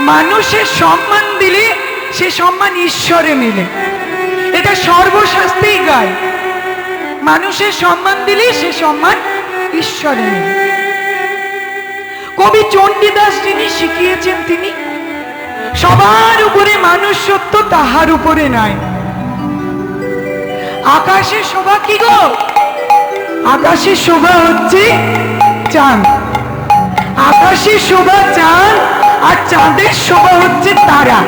মানুষের সম্মান দিলে সে সম্মান ঈশ্বরে মেলে। এটা সর্বশাস্ত্রেই গায়। মানুষের সম্মান দিলে সে সম্মান ঈশ্বরে মেলে। কবি চণ্ডীদাস যিনি শিখিয়েছেন তিনি, সবার উপরে মানুষ সত্য তাহার উপরে নাই। আকাশের শোভা কি গো? আকাশের শোভা হচ্ছে চাঁদ। আকাশের শোভা চাঁদ আর চাঁদের শোভা হচ্ছে তারা।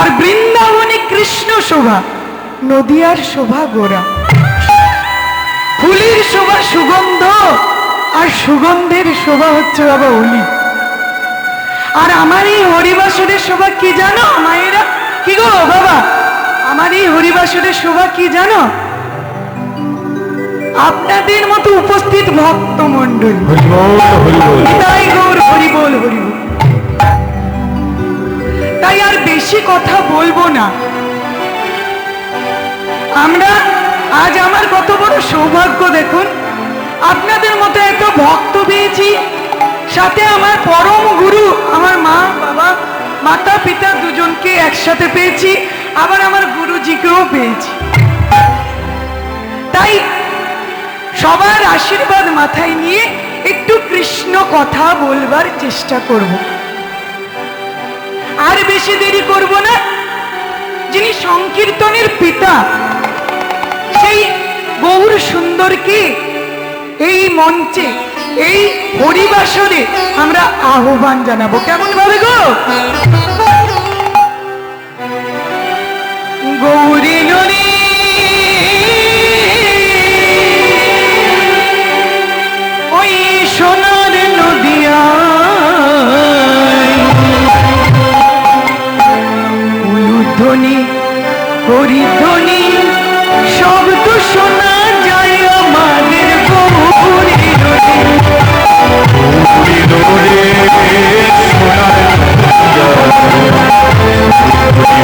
আর বৃন্দাবনে কৃষ্ণ শোভা নদিয়ার শোভা গোরা ফুলের শোভা সুগন্ধ আর সুগন্ধের শোভা হচ্ছে বাবা অলি আর আমার এই হরিবাসরের শোভা কি জানো মায়েরা? কি গো বাবা? আমার এই হরিবাসরের শোভা কি জানো? আপনাদের মতো উপস্থিত ভক্ত মন্ডল তাই গৌর হরি বল হরি বল। তাই আর বেশি কথা বলব না। আমরা আজ আমার কত বড় সৌভাগ্য দেখুন। আপনাদের মতো এত ভক্ত পেয়েছি, সাথে আমার পরম গুরু, আমার মা, বাবা, মাতা, পিতা দুজনকে একসাথে পেয়েছি, আবার আমার গুরুজিকেও পেয়েছি। তাই সবার আশীর্বাদ মাথায় নিয়ে একটু কৃষ্ণ কথা বলবার চেষ্টা করব। আর বেশি দেরি করব না। যিনি সংকীর্তনের পিতা, সেই গৌর সুন্দরকে এই মঞ্চে, এই হরিবাসরে আমরা আহ্বান জানাব। কেমন ভাবে গো? গৌরী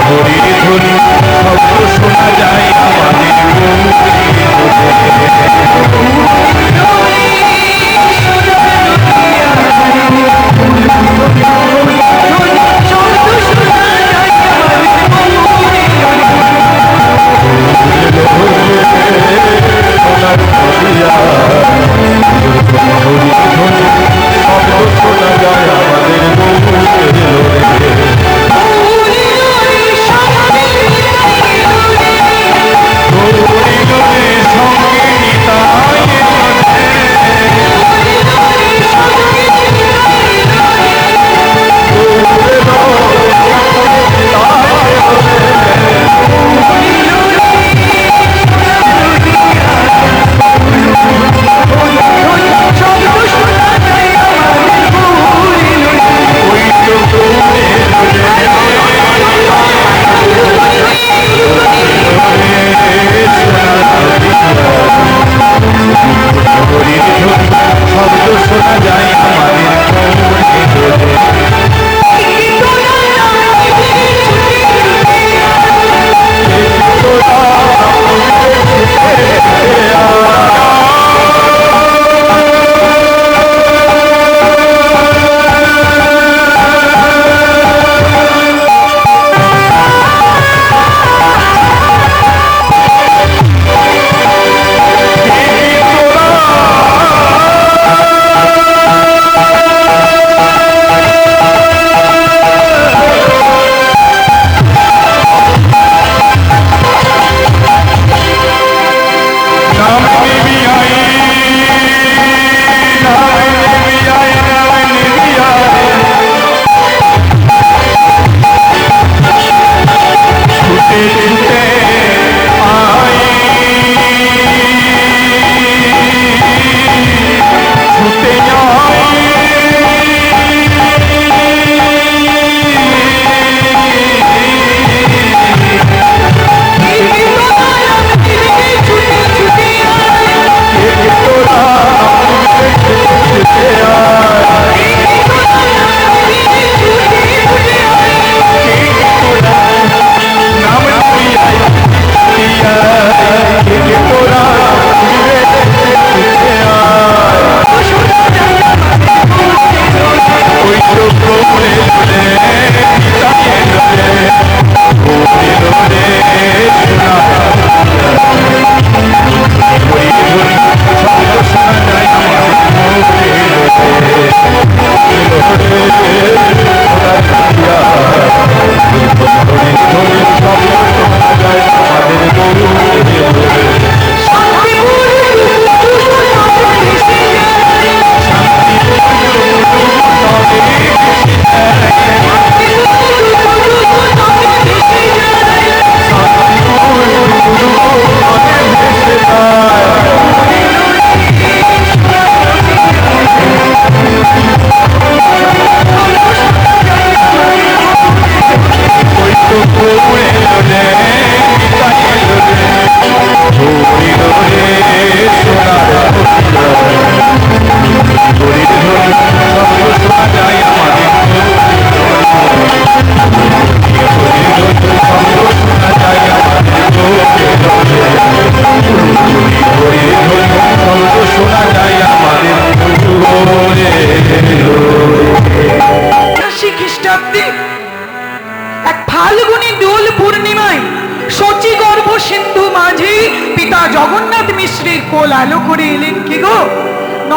হরি হরি শব্দ শোনা যায় আমাদের।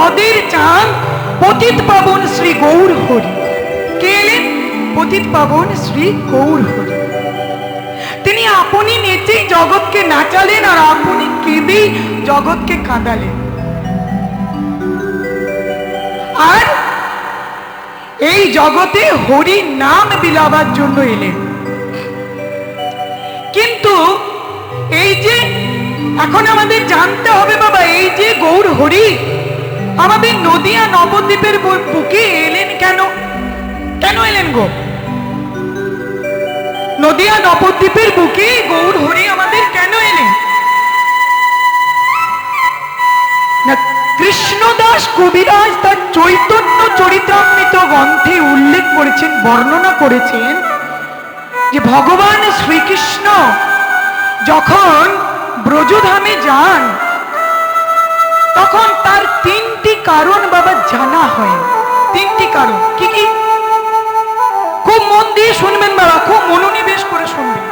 নদীর চাঁদ, পতিত পাবন শ্রী গৌর হরি। কে এলেন পতিত পাবন শ্রী গৌর হরি। তিনি আপনি নেচেই জগৎকে নাচালেন আর আপনি কেঁদেই জগৎকে কাঁদালেন। আর এই জগতে হরি নাম বিলাবার জন্য এলেন। কিন্তু এই যে, এখন আমাদের জানতে হবে বাবা, এই যে গৌর হরি আমাদের নদিয়া নবদ্বীপের বুকে এলেন কেন? কেন এলেন গো? নদিয়া নবদ্বীপের বুকে গৌর হরি আমাদের কেন এলেন? কৃষ্ণদাস কবিরাজ তার চৈতন্য চরিতামৃত গ্রন্থে উল্লেখ করেছেন, বর্ণনা করেছেন যে ভগবান শ্রীকৃষ্ণ যখন ব্রজধামে যান তখন তার তিনটি কারণ বাবা জানা হয়। তিনটি কারণ। কি কি? খুব মন দিয়ে শুনবেন বাবা, খুব মনোনিবেশ করে শুনবেন।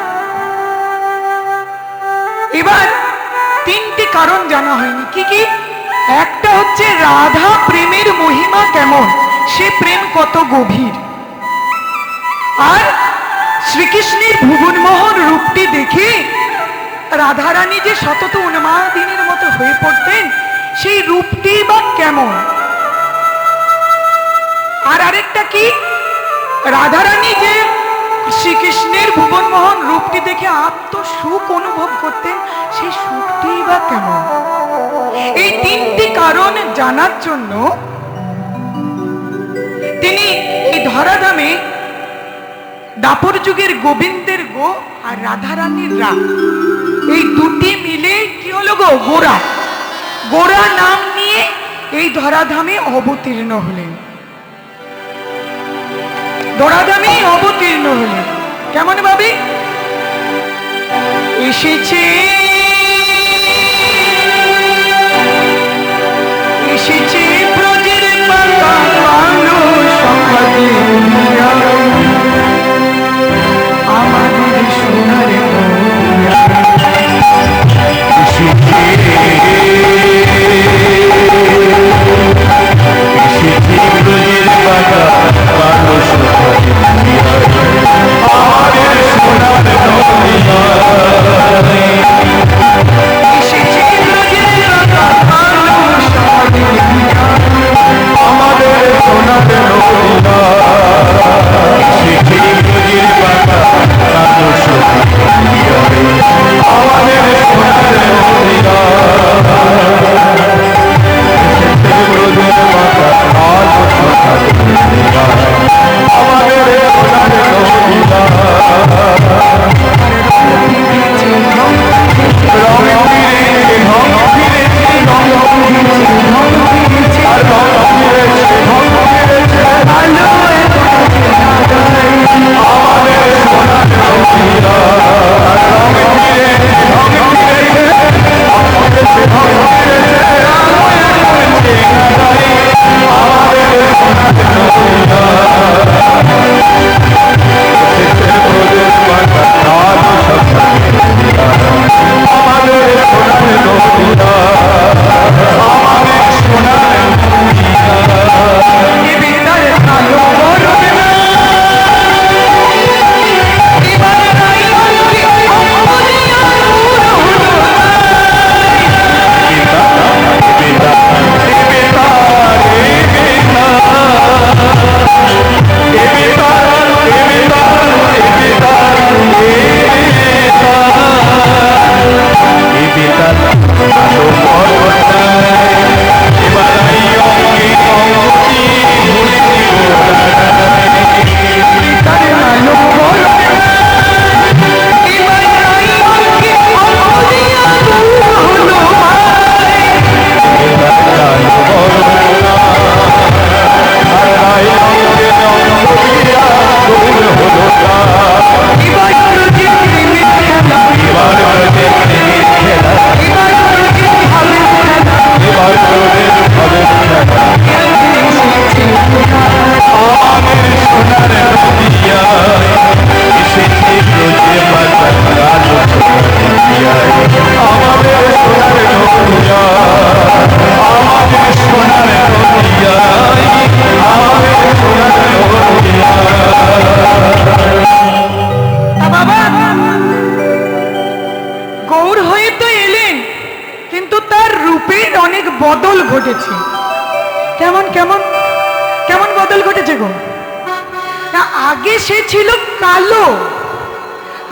এবার তিনটি কারণ জানা হয়নি। কি কি? একটা হচ্ছে রাধা প্রেমের মহিমা কেমন? সে প্রেম কত গভীর। আর শ্রীকৃষ্ণের ভুবনমোহন রূপটি দেখে রাধারানী যে শতত উন্মাদিনীর মতো হয়ে পড়তেন সেই রূপটি বা কেমন? আর আরেকটা কি? রাধারানী যে শ্রীকৃষ্ণের ভুবনমোহন রূপটি দেখে আত্মসুখ অনুভব করতেন সেই সুখটি বা কেমন? এই তিনটি কারণ জানার জন্য তিনি এই ধরাধামে দাপর যুগের গোবিন্দের গো আর রাধারানীর রা এই দুটি মিলে কি হলো গো? গোরা গোরা নাম নিয়ে এই ধরাধামে অবতীর্ণ হলেন। ধরাধামে অবতীর্ণ হলেন। কেমন ভাবে? এসেছে এসেছে পালো সমাজে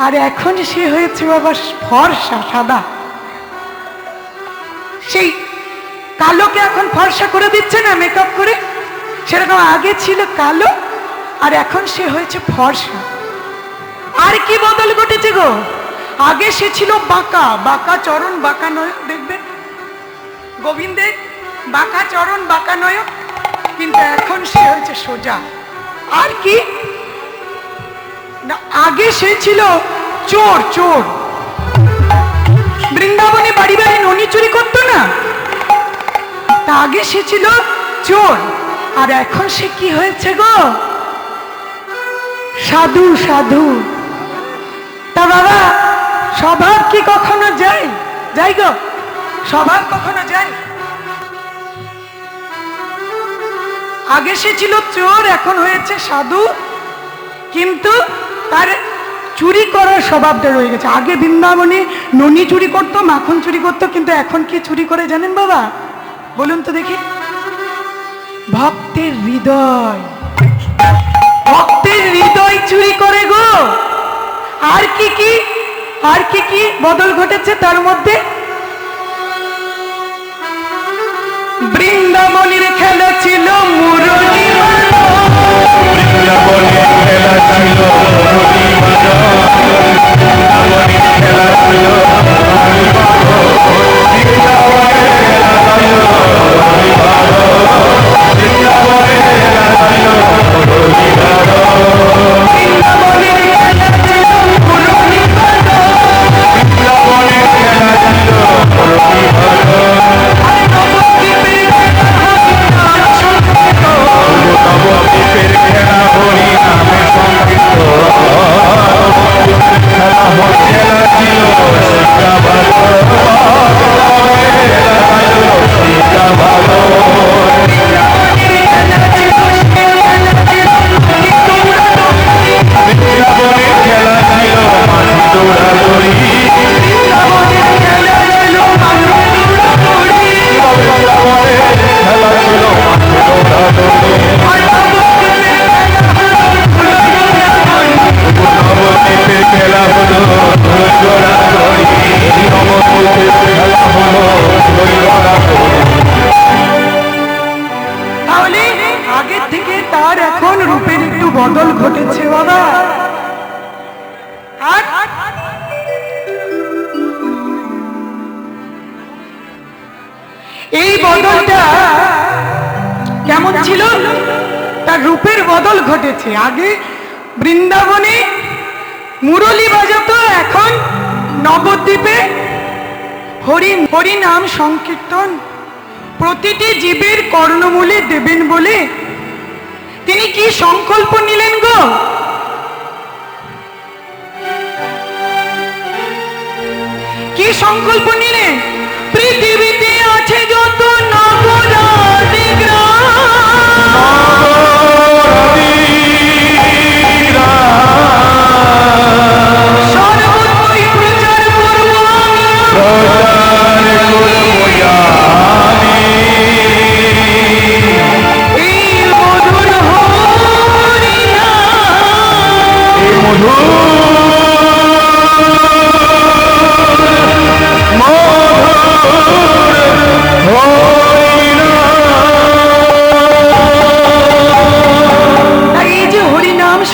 আর এখন সে হয়েছে বাবা ফর্সা, সাদা। সেই কালোকে এখন ফর্সা করে দিচ্ছে না মেকআপ করে? সেরকম আগে ছিল কালো, আর এখন সে হয়েছে ফর্সা। আর কি বদল ঘটেছে গো? আগে সে ছিল বাঁকা বাঁকা চরণ, বাঁকা নয় দেখবেন? গোবিন্দের বাঁকা চরণ, বাঁকা নয় কিন্তু এখন সে হয়েছে সোজা। আর কি? আগে সে ছিল চোর চোর। বৃন্দাবনে বাড়ি বাড়ি ননি চুরি করতো না? তা আগে সে ছিল চোর। আর এখন সে কি হয়েছে গো? সাধু সাধু। তা বাবা স্বভাব কি কখনো যায়? যাই গো স্বভাব কখনো যায়? আগে সে ছিল চোর, এখন হয়েছে সাধু। কিন্তু তার চুরি করার স্বভাবটা রয়ে গেছে। আগে বৃন্দাবনে ননি চুরি করতো, মাখন চুরি করতো, কিন্তু এখন কি চুরি করে জানেন বাবা? বলুন তো দেখি। ভক্তের হৃদয়। ভক্তের হৃদয় চুরি করে গো। আর কি কি? আর কি কি বদল ঘটেছে তার মধ্যে? বৃন্দাবনের খেলা ছিল মুরলী। খেলা জীবের কর্ণমূলে দেবেন বলে তিনি কি সংকল্প নিলেন গো? কি সংকল্প নিলেন? পৃথিবীতে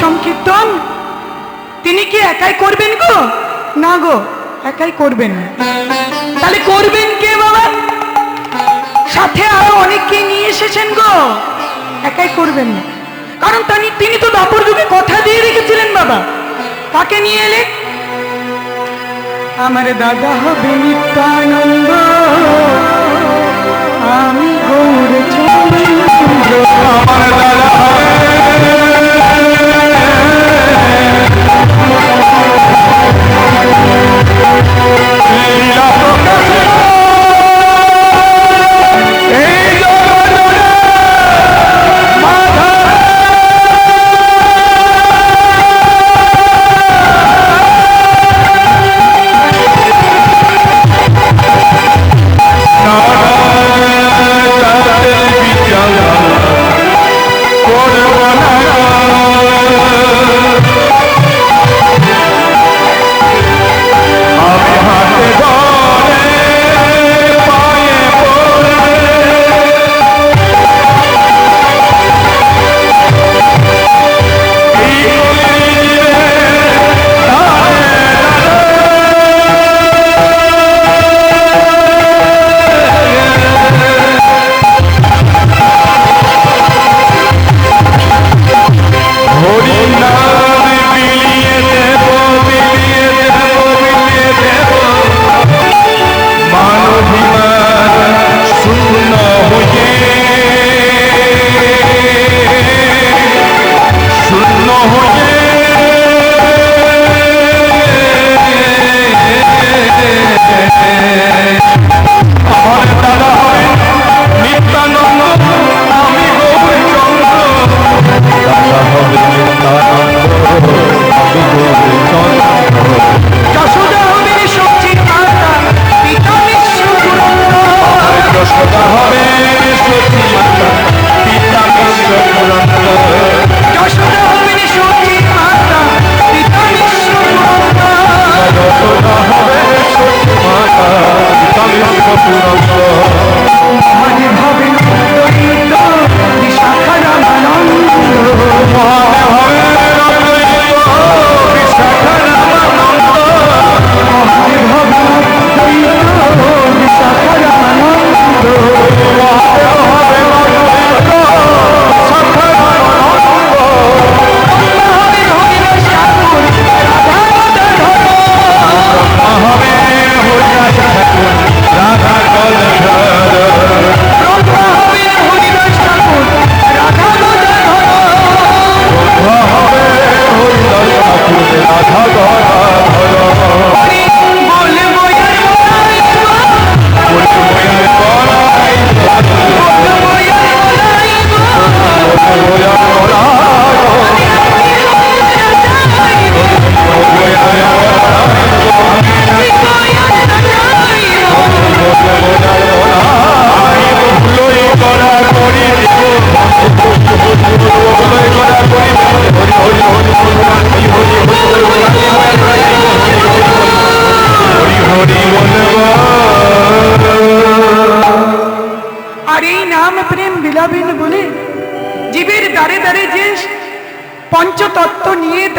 সংকীর্তন, তিনি কি একাই করবেন গো? না গো, একাই করবেন তাহলে করবেন কে বাবা? সাথে আরও অনেককে নিয়ে এসেছেন গো। একাই করবেন না। কারণ তিনি তিনি তো দাপর যুগে কথা দিয়ে রেখেছিলেন বাবা। তাকে নিয়ে এলে? আমার দাদা হবে নিত্যানন্দ। আমি গৌরচন্দ্র। আমার দাদা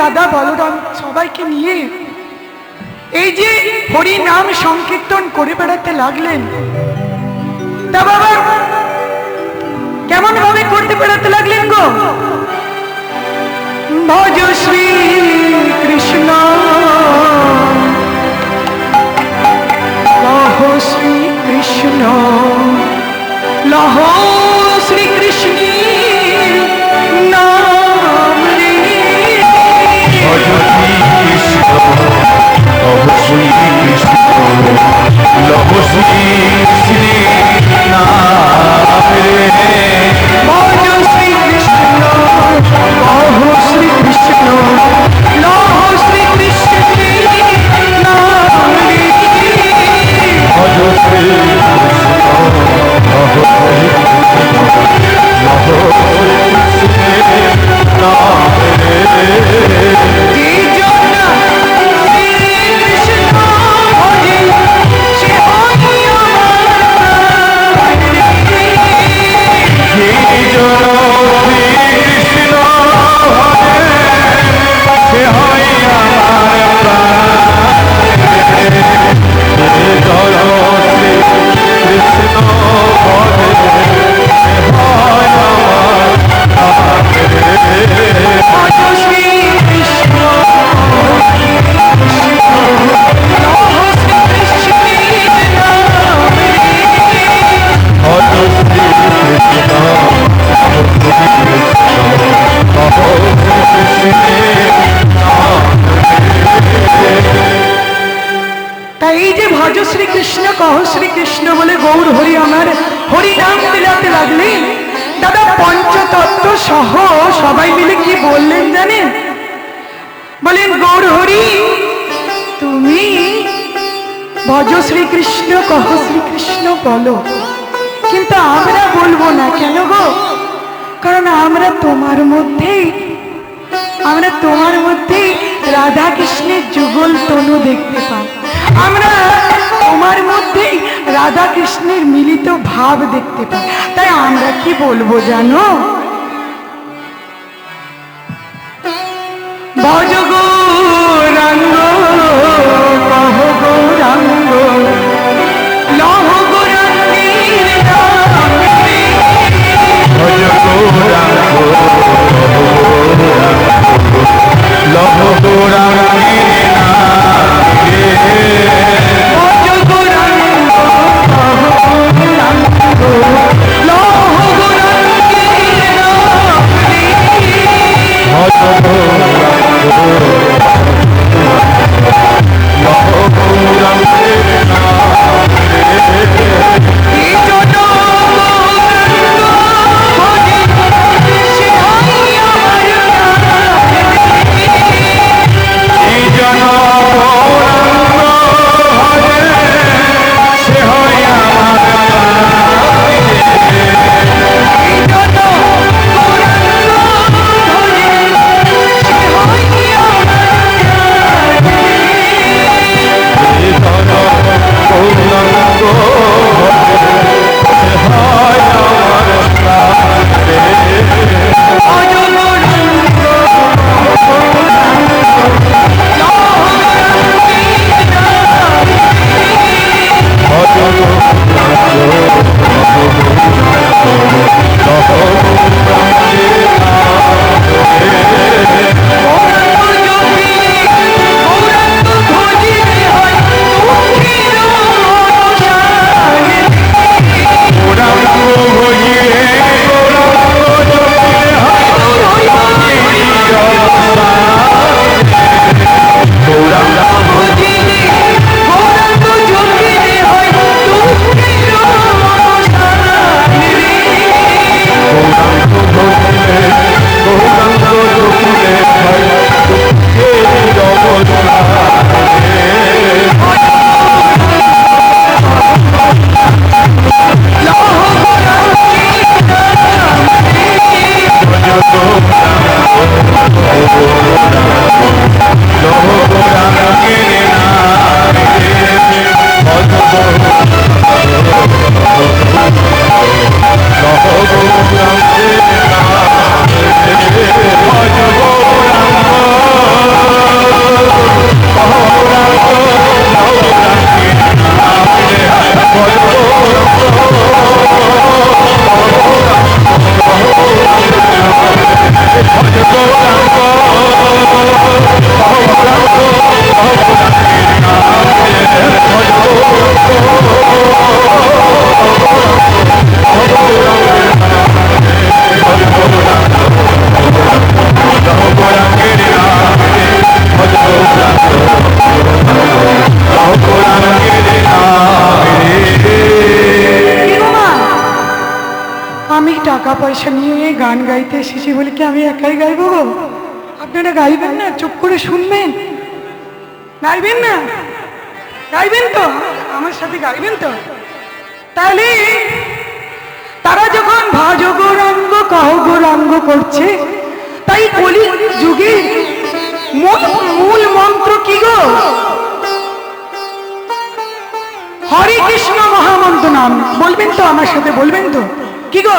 দাদা বলরাম, সবাইকে নিয়ে এই যে হরি নাম সংকীর্তন করে বেড়াতে লাগলেন। তা বাবা কেমন ভাবে করতে বেড়াতে লাগলেন গো? ভজ শ্রী কৃষ্ণ। লহ শ্রী কৃষ্ণ। লহ conseguir দেখতে পাই। তাই আমরা কি বলব জানো? পয়সা নিয়ে গান গাইতে এসেছি বলে কি আমি একাই গাইবো গো? আপনারা গাইবেন না, চুপ করে শুনবেন। গাইবেন না? গাইবেন তো? আমার সাথে গাইবেন তো? তাহলে তারা যখন ভাজ গৌরাঙ্গ, কহ গৌরাঙ্গ করছে, তাই কলি যুগে মূল মন্ত্র কি গো? হরে কৃষ্ণ মহামন্ত্র নাম। বলবেন তো আমার সাথে, বলবেন তো? কি গো?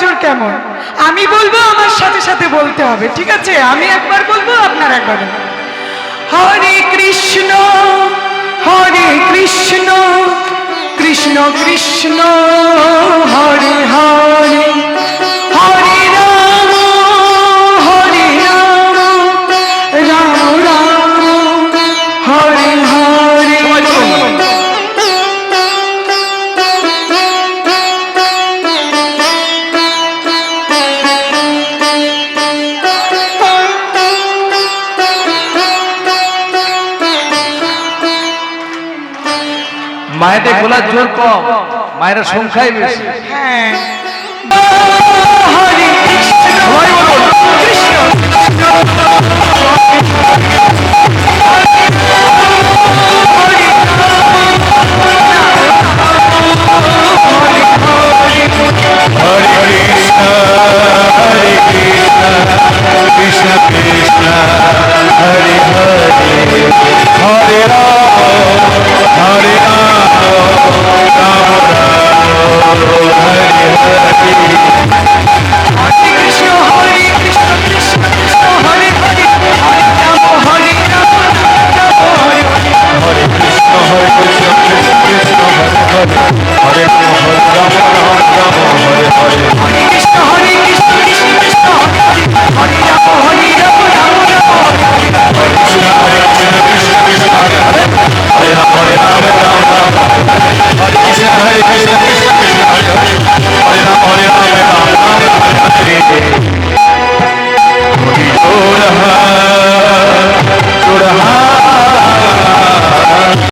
জোর কেমন? আমি বলব আমার সাথে সাথে বলতে হবে, ঠিক আছে? আমি একবার বলব, আপনার একবার। হরে কৃষ্ণ হরে কৃষ্ণ কৃষ্ণ কৃষ্ণ। মায়েরা সংখ্যাই বেশি